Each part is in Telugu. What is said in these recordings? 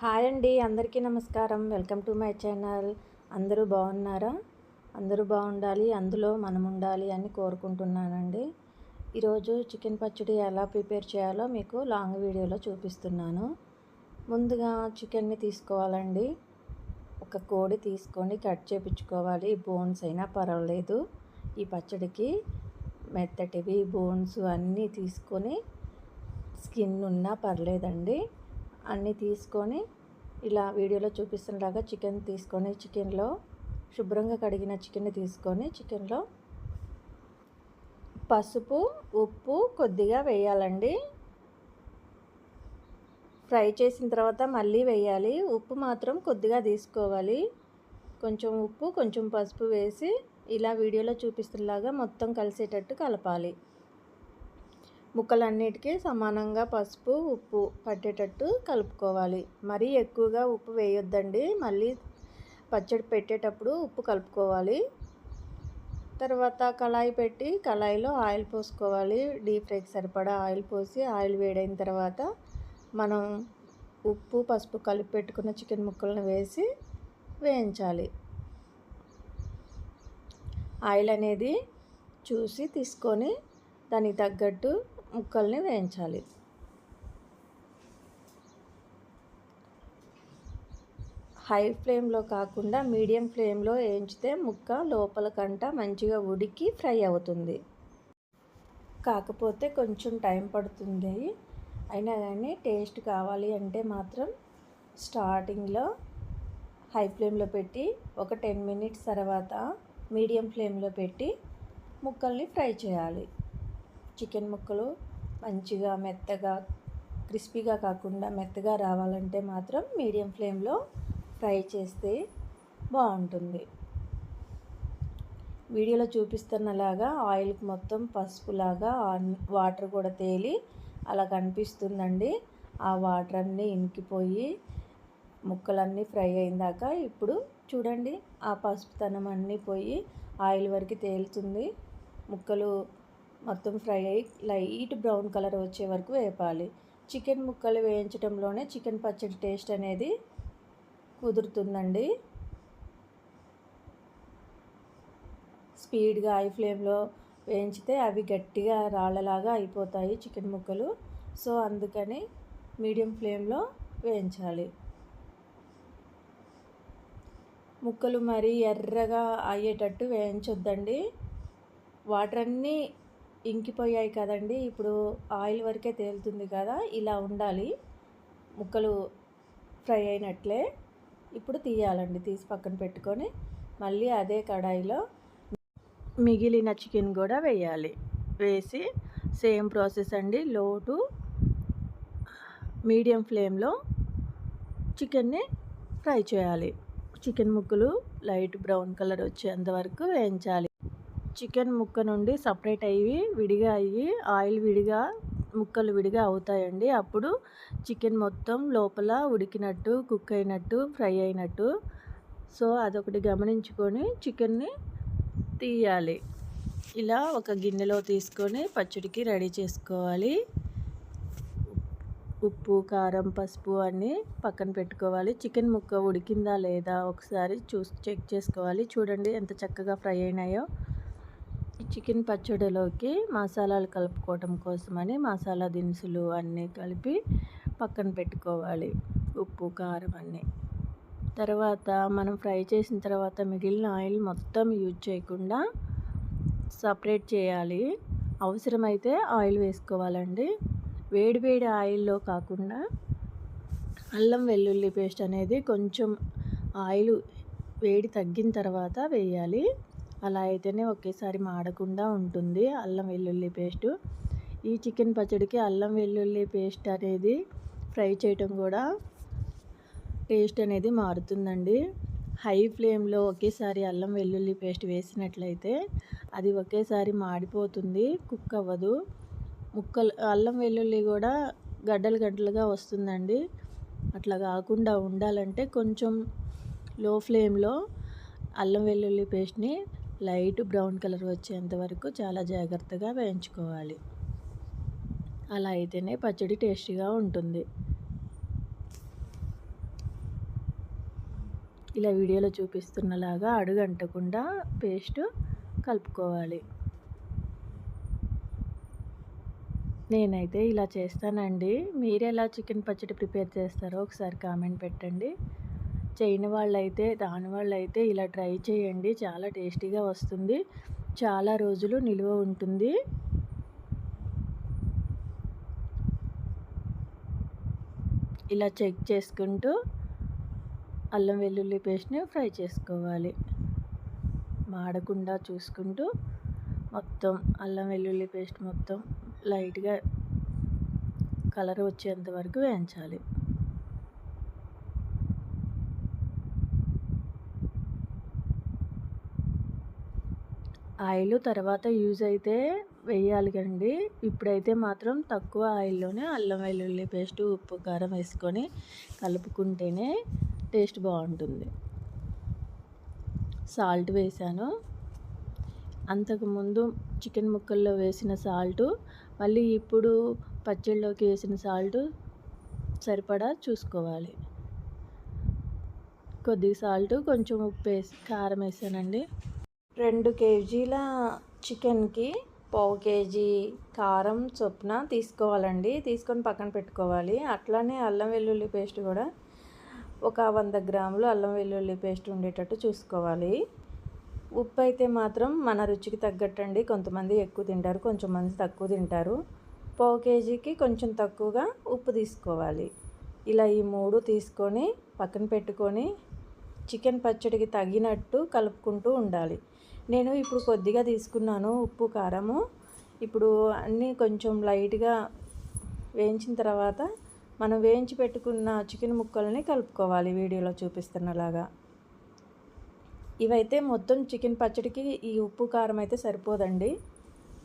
హాయ్ అండి అందరికీ నమస్కారం. Welcome to my channel. అందరూ బాగున్నారా? అందరూ బాగుండాలి అందులో మనం ఉండాలి అని కోరుకుంటున్నానండి. ఈరోజు చికెన్ పచ్చడి ఎలా ప్రిపేర్ చేయాలో మీకు లాంగ్ వీడియోలో చూపిస్తున్నాను. ముందుగా చికెన్ని తీసుకోవాలండి. ఒక కోడి తీసుకొని కట్ చేపించుకోవాలి. బోన్స్ అయినా పర్వాలేదు. ఈ పచ్చడికి మెత్తటివి బోన్స్ అన్నీ తీసుకొని స్కిన్ ఉన్నా పర్లేదండి. అన్నీ తీసుకొని ఇలా వీడియోలో చూపిస్తున్నలాగా చికెన్ తీసుకొని చికెన్లో శుభ్రంగా కడిగిన చికెన్ తీసుకొని చికెన్లో పసుపు ఉప్పు కొద్దిగా వేయాలండి. ఫ్రై చేసిన తర్వాత మళ్ళీ వేయాలి. ఉప్పు మాత్రం కొద్దిగా తీసుకోవాలి. కొంచెం ఉప్పు కొంచెం పసుపు వేసి ఇలా వీడియోలో చూపిస్తున్నలాగా మొత్తం కలిసేటట్టు కలపాలి. ముక్కలన్నిటికీ సమానంగా పసుపు ఉప్పు పట్టేటట్టు కలుపుకోవాలి. మరీ ఎక్కువగా ఉప్పు వేయొద్దండి. మళ్ళీ పచ్చడి పెట్టేటప్పుడు ఉప్పు కలుపుకోవాలి. తర్వాత కళాయి పెట్టి కళాయిలో ఆయిల్ పోసుకోవాలి. డీప్ ఫ్రైకి సరిపడా ఆయిల్ పోసి ఆయిల్ వేడైన తర్వాత మనం ఉప్పు పసుపు కలిపి పెట్టుకున్న చికెన్ ముక్కలను వేసి వేయించాలి. ఆయిల్ అనేది చూసి తీసుకొని దానికి తగ్గట్టు ముక్కల్ని వేయించాలి. హై ఫ్లేమ్లో కాకుండా మీడియం ఫ్లేమ్లో వేయించితే ముక్క లోపల కంట మంచిగా ఉడికి ఫ్రై అవుతుంది. కాకపోతే కొంచెం టైం పడుతుంది. అయినా కానీ టేస్ట్ కావాలి అంటే మాత్రం స్టార్టింగ్లో హై ఫ్లేమ్లో పెట్టి ఒక టెన్ మినిట్స్ తర్వాత మీడియం ఫ్లేమ్లో పెట్టి ముక్కల్ని ఫ్రై చేయాలి. చికెన్ ముక్కలు మంచిగా మెత్తగా క్రిస్పీగా కాకుండా మెత్తగా రావాలంటే మాత్రం మీడియం ఫ్లేమ్లో ఫ్రై చేస్తే బాగుంటుంది. వీడియోలో చూపిస్తున్నలాగా ఆయిల్కి మొత్తం పసుపులాగా వాటర్ కూడా తేలి అలా కనిపిస్తుందండి. ఆ వాటర్ అన్నీ ఇంకిపోయి ముక్కలన్నీ ఫ్రై అయిందాక ఇప్పుడు చూడండి ఆ పసుపుతనం అన్నీ పోయి ఆయిల్ వరకు తేలుతుంది. ముక్కలు మొత్తం ఫ్రై అయ్యి లైట్ బ్రౌన్ కలర్ వచ్చే వరకు వేపాలి. చికెన్ ముక్కలు వేయించడంలోనే చికెన్ పచ్చడి టేస్ట్ అనేది కుదురుతుందండి. స్పీడ్గా హై ఫ్లేమ్లో వేయించితే అవి గట్టిగా రాళ్ళలాగా అయిపోతాయి చికెన్ ముక్కలు. సో అందుకని మీడియం ఫ్లేమ్లో వేయించాలి. ముక్కలు మరీ ఎర్రగా అయ్యేటట్టు వేయించొద్దండి. వాటర్ అన్నీ ఇంకిపోయాయి కదండి. ఇప్పుడు ఆయిల్ వరకే తేలుతుంది కదా ఇలా ఉండాలి. ముక్కలు ఫ్రై అయినట్లే ఇప్పుడు తీయాలండి తీసి పక్కన పెట్టుకొని. మళ్ళీ అదే కడాయిలో మిగిలిన చికెన్ కూడా వేయాలి. వేసి సేమ్ ప్రాసెస్ అండి. లో టు మీడియం ఫ్లేమ్లో చికెన్ని ఫ్రై చేయాలి. చికెన్ ముక్కలు లైట్ బ్రౌన్ కలర్ వచ్చేంత వరకు వేయించాలి. చికెన్ ముక్క నుండి సపరేట్ అయ్యి విడిగా అయ్యి ఆయిల్ విడిగా ముక్కలు విడిగా అవుతాయండి. అప్పుడు చికెన్ మొత్తం లోపల ఉడికినట్టు కుక్ అయినట్టు ఫ్రై అయినట్టు. సో అదొకటి గమనించుకొని చికెన్ని తీయాలి. ఇలా ఒక గిన్నెలో తీసుకొని పచ్చడికి రెడీ చేసుకోవాలి. ఉప్పు కారం పసుపు అన్నీ పక్కన పెట్టుకోవాలి. చికెన్ ముక్క ఉడికిందా లేదా ఒకసారి చూ చెక్ చేసుకోవాలి. చూడండి ఎంత చక్కగా ఫ్రై అయినాయో. చికెన్ పచ్చడిలోకి మసాలాలు కలుపుకోవటం కోసమని మసాలా దినుసులు అన్నీ కలిపి పక్కన పెట్టుకోవాలి. ఉప్పు కారం అన్నీ. తర్వాత మనం ఫ్రై చేసిన తర్వాత మిగిలిన ఆయిల్ మొత్తం యూజ్ చేయకుండా సపరేట్ చేయాలి. అవసరమైతే ఆయిల్ వేసుకోవాలండి. వేడివేడి ఆయిల్లో కాకుండా అల్లం వెల్లుల్లి పేస్ట్ అనేది కొంచెం ఆయిల్ వేడి తగ్గిన తర్వాత వేయాలి. అలా అయితేనే ఒకేసారి మాడకుండా ఉంటుంది అల్లం వెల్లుల్లి పేస్టు. ఈ చికెన్ పచ్చడికి అల్లం వెల్లుల్లి పేస్ట్ అనేది ఫ్రై చేయటం కూడా టేస్ట్ అనేది మారుతుందండి. హై ఫ్లేమ్లో ఒకేసారి అల్లం వెల్లుల్లి పేస్ట్ వేసినట్లయితే అది ఒకేసారి మాడిపోతుంది కుక్ అవ్వదు. ముక్కలు అల్లం వెల్లుల్లి కూడా గడ్డలు గడ్డలుగా వస్తుందండి. అట్లా కాకుండా ఉండాలంటే కొంచెం లో ఫ్లేమ్లో అల్లం వెల్లుల్లి పేస్ట్ని లైట్ బ్రౌన్ కలర్ వచ్చేంత వరకు చాలా జాగ్రత్తగా వేయించుకోవాలి. అలా అయితేనే పచ్చడి టేస్టీగా ఉంటుంది. ఇలా వీడియోలో చూపిస్తున్నలాగా అడుగు అంటకుండా పేస్ట్ కలుపుకోవాలి. నేనైతే ఇలా చేస్తానండి. మీరు ఎలా చికెన్ పచ్చడి ప్రిపేర్ చేస్తారో ఒకసారి కామెంట్ పెట్టండి. చేయని వాళ్ళైతే రాని వాళ్ళైతే ఇలా ట్రై చేయండి. చాలా టేస్టీగా వస్తుంది. చాలా రోజులు నిల్వ ఉంటుంది. ఇలా చెక్ చేసుకుంటూ అల్లం వెల్లుల్లి పేస్ట్ని ఫ్రై చేసుకోవాలి. మాడకుండా చూసుకుంటూ మొత్తం అల్లం వెల్లుల్లి పేస్ట్ మొత్తం లైట్గా కలర్ వచ్చేంత వరకు వేయించాలి. ఆయిల్ తర్వాత యూజ్ అయితే వేయాలి కండి ఇప్పుడైతే మాత్రం తక్కువ ఆయిల్లోనే అల్లం వెల్లుల్లి పేస్ట్ ఉప్పు కారం వేసుకొని కలుపుకుంటేనే టేస్ట్ బాగుంటుంది. సాల్ట్ వేసాను. అంతకుముందు చికెన్ ముక్కల్లో వేసిన సాల్ట్ మళ్ళీ ఇప్పుడు పచ్చళ్ళలోకి వేసిన సాల్ట్ సరిపడా చూసుకోవాలి. కొద్దిగా సాల్ట్ కొంచెం ఉప్పు వేసి కారం వేసానండి. రెండు కేజీల చికెన్కి పావు కేజీ కారం చొప్పున తీసుకోవాలండి. తీసుకొని పక్కన పెట్టుకోవాలి. అట్లానే అల్లం వెల్లుల్లి పేస్ట్ కూడా ఒక వంద గ్రాములు అల్లం వెల్లుల్లి పేస్ట్ ఉండేటట్టు చూసుకోవాలి. ఉప్పు అయితే మాత్రం మన రుచికి తగ్గట్టండి. కొంతమంది ఎక్కువ తింటారు కొంచెం మంది తక్కువ తింటారు. పావు కేజీకి కొంచెం తక్కువగా ఉప్పు తీసుకోవాలి. ఇలా ఈ మూడు తీసుకొని పక్కన పెట్టుకొని చికెన్ పచ్చడికి తగినట్టు కలుపుకుంటూ ఉండాలి. నేను ఇప్పుడు కొద్దిగా తీసుకున్నాను ఉప్పు కారము. ఇప్పుడు అన్నీ కొంచెం లైట్గా వేయించిన తర్వాత మనం వేయించి పెట్టుకున్న చికెన్ ముక్కల్ని కలుపుకోవాలి వీడియోలో చూపిస్తున్నలాగా. ఇవైతే మొత్తం చికెన్ పచ్చడికి ఈ ఉప్పు కారం అయితే సరిపోదండి.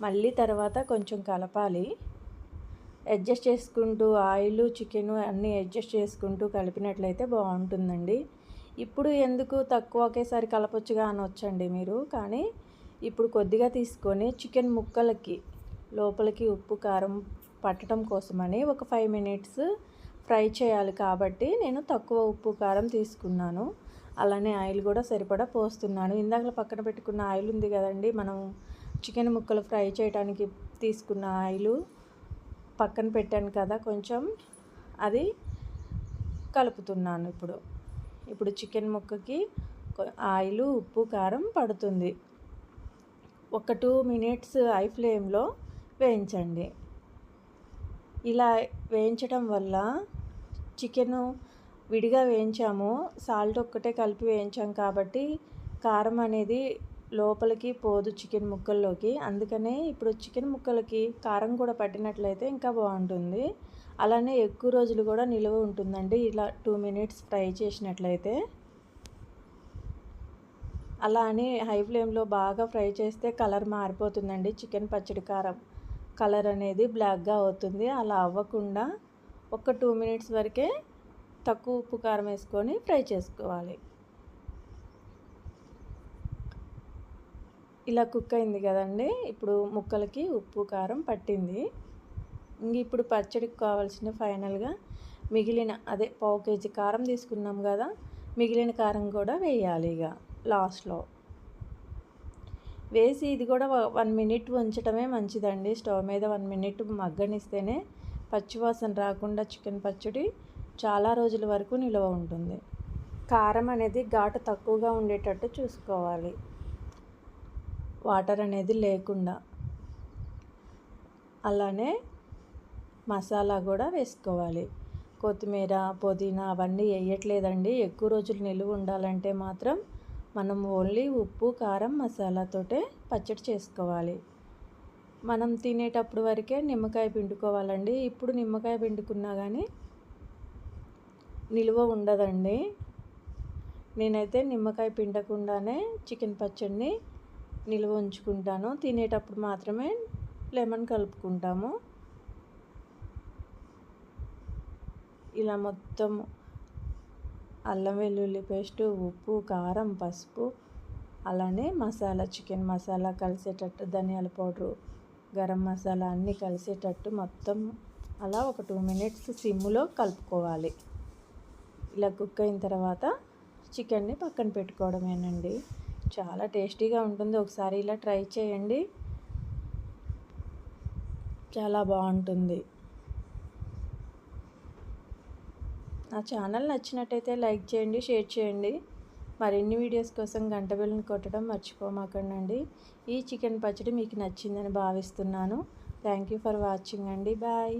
మళ్ళీ తర్వాత కొంచెం కలపాలి. అడ్జస్ట్ చేసుకుంటూ ఆయిల్ చికెన్ అన్నీ అడ్జస్ట్ చేసుకుంటూ కలిపినట్లయితే బాగుంటుందండి. ఇప్పుడు ఎందుకు తక్కువ ఒకేసారి కలపొచ్చుగా అనొచ్చండి మీరు. కానీ ఇప్పుడు కొద్దిగా తీసుకొని చికెన్ ముక్కలకి లోపలికి ఉప్పు కారం పట్టడం కోసమని ఒక ఫైవ్ మినిట్స్ ఫ్రై చేయాలి కాబట్టి నేను తక్కువ ఉప్పు కారం తీసుకున్నాను. అలానే ఆయిల్ కూడా సరిపడా పోస్తున్నాను. ఇందాక పక్కన పెట్టుకున్న ఆయిల్ ఉంది కదండి మనం చికెన్ ముక్కలు ఫ్రై చేయడానికి తీసుకున్న ఆయిల్ పక్కన పెట్టాను కదా కొంచెం అది కలుపుతున్నాను ఇప్పుడు. ఇప్పుడు చికెన్ ముక్కకి ఆయిల్ ఉప్పు కారం పడుతుంది. ఒక టూ మినిట్స్ ఐ ఫ్లేమ్లో వేయించండి. ఇలా వేయించడం వల్ల చికెను విడిగా వేయించాము. సాల్ట్ ఒక్కటే కలిపి వేయించాం కాబట్టి కారం అనేది లోపలికి పోదు చికెన్ ముక్కల్లోకి. అందుకనే ఇప్పుడు చికెన్ ముక్కలకి కారం కూడా పట్టినట్లయితే ఇంకా బాగుంటుంది. అలానే ఎక్కువ రోజులు కూడా నిలువ ఉంటుందండి. ఇలా టూ మినిట్స్ ఫ్రై చేసినట్లయితే. అలా అని హై ఫ్లేమ్లో బాగా ఫ్రై చేస్తే కలర్ మారిపోతుందండి. చికెన్ పచ్చడి కారం కలర్ అనేది బ్లాక్గా అవుతుంది. అలా అవ్వకుండా ఒక టూ మినిట్స్ వరకే తక్కువ ఉప్పు కారం వేసుకొని ఫ్రై చేసుకోవాలి. ఇలా కుక్ అయింది కదండి. ఇప్పుడు ముక్కలకి ఉప్పు కారం పట్టింది. ఇంక ఇప్పుడు పచ్చడికి కావాల్సిన ఫైనల్గా మిగిలిన అదే పావు కేజీ కారం తీసుకున్నాం కదా మిగిలిన కారం కూడా వేయాలి ఇక లాస్ట్లో. వేసి ఇది కూడా వన్ మినిట్ ఉంచడమే మంచిదండి. స్టవ్ మీద వన్ మినిట్ మగ్గనిస్తేనే పచ్చివాసన రాకుండా చికెన్ పచ్చడి చాలా రోజుల వరకు నిల్వ ఉంటుంది. కారం అనేది ఘాటు తక్కువగా ఉండేటట్టు చూసుకోవాలి. వాటర్ అనేది లేకుండా. అలానే మసాలా కూడా వేసుకోవాలి. కొత్తిమీర పుదీనా అవన్నీ వేయట్లేదండి. ఎక్కువ రోజులు నిలువ ఉండాలంటే మాత్రం మనం ఓన్లీ ఉప్పు కారం మసాలాతోటే పచ్చడి చేసుకోవాలి. మనం తినేటప్పుడు వరకే నిమ్మకాయ పిండుకోవాలండి. ఇప్పుడు నిమ్మకాయ పిండుకున్నా కానీ నిలువ ఉండదండి. నేనైతే నిమ్మకాయ పిండకుండానే చికెన్ పచ్చడిని నిల్వ ఉంచుకుంటాను. తినేటప్పుడు మాత్రమే లెమన్ కలుపుకుంటాము. ఇలా మొత్తం అల్లం వెల్లుల్లి పేస్టు ఉప్పు కారం పసుపు అలానే మసాలా చికెన్ మసాలా కలిసేటట్టు ధనియాల పౌడరు గరం మసాలా అన్నీ కలిసేటట్టు మొత్తం అలా ఒక టూ మినిట్స్ సిమ్లో కలుపుకోవాలి. ఇలా కుక్ అయిన తర్వాత చికెన్ని పక్కన పెట్టుకోవడమేనండి. చాలా టేస్టీగా ఉంటుంది. ఒకసారి ఇలా ట్రై చేయండి. చాలా బాగుంటుంది. నా ఛానల్ నచ్చినట్టయితే లైక్ చేయండి షేర్ చేయండి. మరిన్ని వీడియోస్ కోసం గంట బెల్లని కొట్టడం మర్చిపోమాకండి ఈ చికెన్ పచ్చడి మీకు నచ్చిందని భావిస్తున్నాను. థ్యాంక్ యూ ఫర్ వాచింగ్ అండి. బాయ్.